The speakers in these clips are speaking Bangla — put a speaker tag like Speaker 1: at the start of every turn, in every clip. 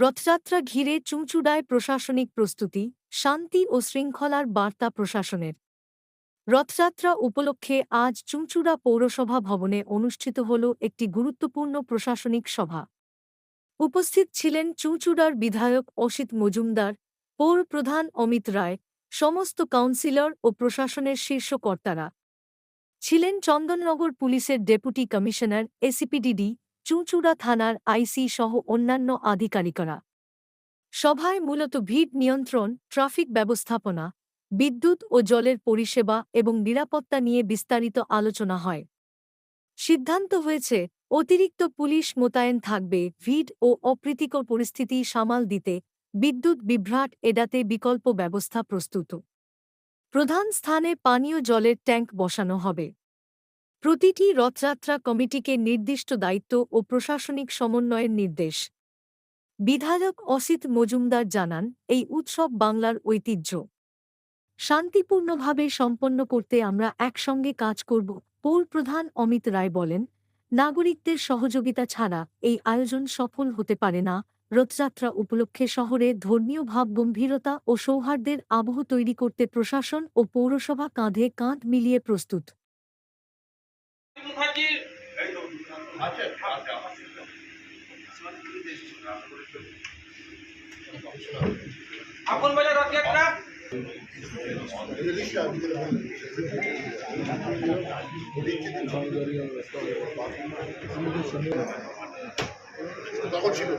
Speaker 1: রথযাত্রা ঘিরে চুঁচুড়ায় প্রশাসনিক প্রস্তুতি, শান্তি ও শৃঙ্খলার বার্তা প্রশাসনের। রথযাত্রা উপলক্ষে আজ চুঁচুড়া পৌরসভা ভবনে অনুষ্ঠিত হল একটি গুরুত্বপূর্ণ প্রশাসনিক সভা। উপস্থিত ছিলেন চুঁচুড়ার বিধায়ক অসিত মজুমদার, পৌর প্রধান অমিত রায়, সমস্ত কাউন্সিলর ও প্রশাসনের শীর্ষ কর্তারা। ছিলেন চন্দননগর পুলিশের ডেপুটি কমিশনার, এসিপিডিডি চুঁচুড়া থানার আইসি সহ অন্যান্য আধিকারিকরা। সভায় মূলত ভিড় নিয়ন্ত্রণ, ট্রাফিক ব্যবস্থাপনা, বিদ্যুৎ ও জলের পরিষেবা এবং নিরাপত্তা নিয়ে বিস্তারিত আলোচনা হয়। সিদ্ধান্ত হয়েছে, অতিরিক্ত পুলিশ মোতায়েন থাকবে, ভিড় ও অপ্রীতিকর পরিস্থিতি সামাল দিতে বিদ্যুৎ বিভ্রাট এড়াতে বিকল্প ব্যবস্থা প্রস্তুত। প্রধান স্থানে পানীয় জলের ট্যাঙ্ক বসানো হবে। প্রতিটি রথযাত্রা কমিটিকে নির্দিষ্ট দায়িত্ব ও প্রশাসনিক সমন্বয়ের নির্দেশ। বিধায়ক অসিত মজুমদার জানান, এই উৎসব বাংলার ঐতিহ্য। শান্তিপূর্ণভাবে সম্পন্ন করতে আমরা একসঙ্গে কাজ করব, পৌর প্রধান অমিত রায় বলেন, নাগরিকদের সহযোগিতা ছাড়া এই আয়োজন সফল হতে পারে না। রথযাত্রা উপলক্ষে শহরে ধর্মীয় ভাব গম্ভীরতা ও সৌহার্দ্যের আবহ তৈরি করতে প্রশাসন ও পৌরসভা কাঁধে কাঁধ মিলিয়ে প্রস্তুত।
Speaker 2: মুখার্জির আপন বাজার রথযাত্রা
Speaker 3: তখন ছিল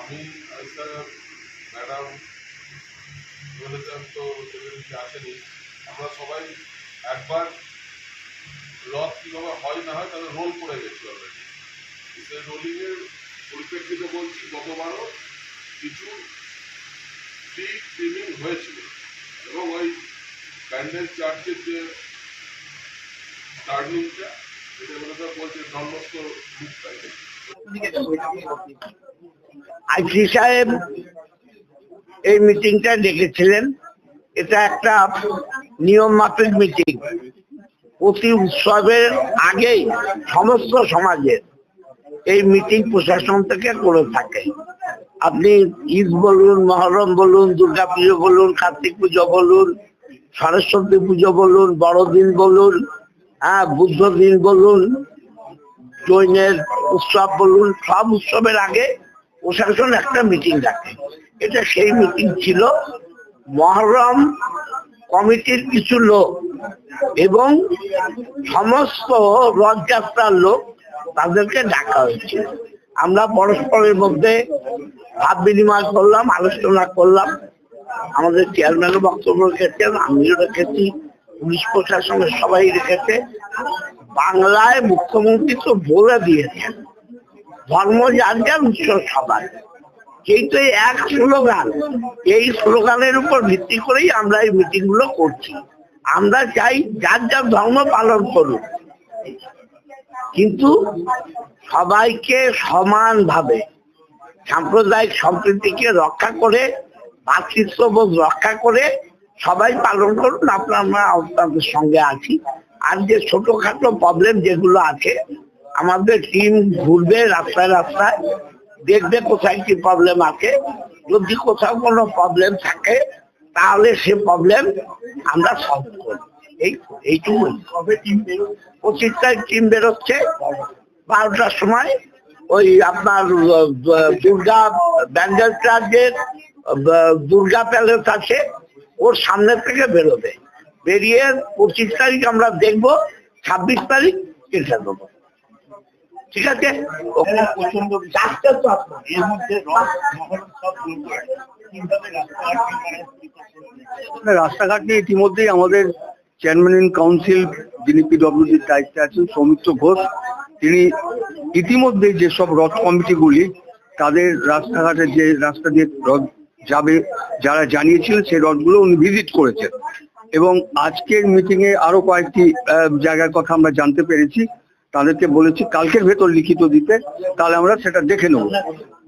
Speaker 4: আমি ম্যাডাম তো আসেনি। আমরা সবাই একবার রথ কীভাবে হয় না হয় তাহলে রোল করে গেছি অলরেডি সেই রোলিংয়ের পরিপ্রেক্ষিতে বলছি, গতবারও কিছু ফ্রি ট্রিমিং হয়েছিল। এবং ওই প্যান্ডেল চার্চের যে টার্নিংটা এটা
Speaker 5: আইসি সাহেব এই মিটিংটা ডেকেছিলেন এটা একটা নিয়ম মাফিক মিটিং। প্রতি উৎসবের আগেই সমস্ত সমাজের এই মিটিং প্রশাসন থেকে করে থাকে। আপনি ঈদ বলুন, মহরম বলুন দুর্গা পুজো বলুন, কার্তিক পুজো বলুন, সরস্বতী পুজো বলুন, বড়দিন বলুন হ্যাঁ বুদ্ধ দিন বলুন, জৈনের উৎসব বলুন, সব উৎসবের আগে প্রশাসন একটা মিটিং ডাকে এটা সেই মিটিং ছিল মহরম কমিটির কিছু লোক এবং সমস্ত রথযাত্রার লোক তাদেরকে ডাকা হয়েছিল। আমরা পরস্পরের মধ্যে ভাব বিনিময় করলাম, আলোচনা করলাম। আমাদের চেয়ারম্যানও বক্তব্য রেখেছেন, আমিও রেখেছি। পুলিশ প্রশাসনের সবাই রেখেছে। বাংলায় মুখ্যমন্ত্রী তো বলে দিয়েছেন, ধর্ম যার যার উৎসব সবার এই এক স্লোগান, এই স্লোগানের উপর ভিত্তি করেই আমরা এই মিটিংগুলো করছি। আমরা চাই যার যার ধর্ম পালন করুক। কিন্তু সবাইকে সমানভাবে, সাম্প্রদায়িক সম্প্রীতিকে রক্ষা করে ভাতৃত্ববোধ রক্ষা করে সবাই পালন করুন আপনার আমরা আপনাদের সঙ্গে আছি। আর যে ছোটখাটো প্রবলেম যেগুলো আছে আমাদের টিম ঘুরবে রাস্তায় রাস্তায় দেখবে কোথায় কি প্রবলেম আছে। যদি কোথাও কোনো প্রবলেম থাকে তাহলে সে প্রবলেম আমরা সলভ করব। এই এইটুকু কবে টিম পঁচিশ তারিখ টিম বেরোচ্ছে। বারোটার সময় ওই আপনার দুর্গা ব্যান্ডেল চার্জের দুর্গা প্যালেস আছে। ওর সামনের থেকে বেরোবে। বেরিয়ে পঁচিশ তারিখ আমরা দেখব ছাব্বিশ তারিখ কেটে দেবো ঠিক আছে? প্রচণ্ড তো আপনার। এর মধ্যে
Speaker 6: রাস্তাঘাট নিয়ে ইতিমধ্যেই আমাদের চেয়ারম্যান ইন কাউন্সিল যিনি পিডব্লিউডির দায়িত্বে আছেন সৌমিত্র ঘোষ তিনি ইতিমধ্যেই যেসব রথ কমিটিগুলি তাদের রাস্তাঘাটে যে রাস্তা দিয়ে রথ যাবে, যারা জানিয়েছিলেন সেই রথগুলো উনি ভিজিট করেছেন। এবং আজকের মিটিং এ আরও কয়েকটি জায়গার কথা আমরা জানতে পেরেছি। তাদেরকে বলেছি, কালকের ভেতর লিখিত দিতে, তাহলে আমরা সেটা দেখে নেব।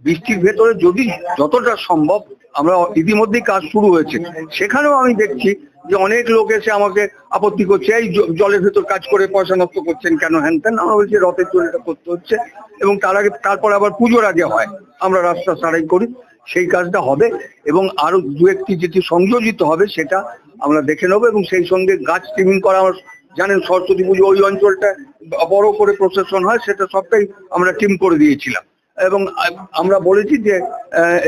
Speaker 6: বৃষ্টির ভেতরে যদি যতটা সম্ভব, আমরা ইতিমধ্যেই কাজ শুরু হয়েছে। সেখানেও আমি দেখছি যে অনেক লোক এসে আমাকে আপত্তি করছে, এই জলের ভেতর কাজ করে পয়সা নষ্ট করছেন কেন? হ্যান ত্যান, আমরা বলছি, রথের জন্য করতে হচ্ছে। এবং তার আগে, তারপর আবার পুজোর আগে হয়। আমরা রাস্তা সারাই করি। সেই কাজটা হবে এবং আরও দু একটি যেটি সংযোজিত হবে সেটা আমরা দেখে নেব এবং সেই সঙ্গে গাছ ট্রিমিং করা আমার জানেন সরস্বতী পুজো ওই অঞ্চলটা বড় করে প্রসেশন হয়, সেটা সবটাই আমরা টিম করে দিয়েছিলাম। এবং আমরা বলেছি যে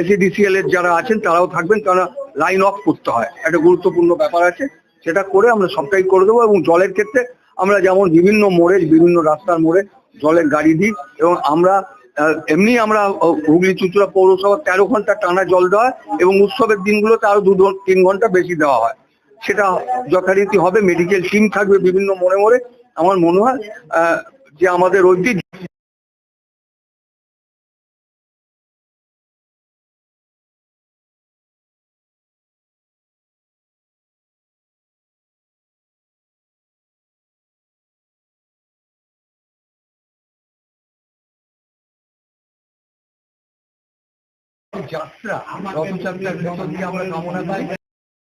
Speaker 6: এসিডিসিএল এর যারা আছেন তারাও থাকবেন তারা লাইন অফ করতে হয়। একটা গুরুত্বপূর্ণ ব্যাপার আছে, সেটা করে আমরা সবটাই করে দেবো এবং জলের ক্ষেত্রে আমরা যেমন বিভিন্ন মোড়ে, বিভিন্ন রাস্তার মোড়ে জলের গাড়ি দিই এবং আমরা এমনি আমরা হুগলি চুচুড়া পৌরসভা তেরো ঘণ্টা টানা জল দেওয়া এবং উৎসবের দিনগুলোতে আরও দু তিন ঘণ্টা বেশি দেওয়া হয়। সেটা যথারীতি হবে। মেডিকেল টিম থাকবে বিভিন্ন মোড়ে মোড়ে আমার মনে হয় যে আমাদের ঐতিহ্য যাত্রা রথযাত্রার ভেতর দিয়ে আমরা কামনা পাই।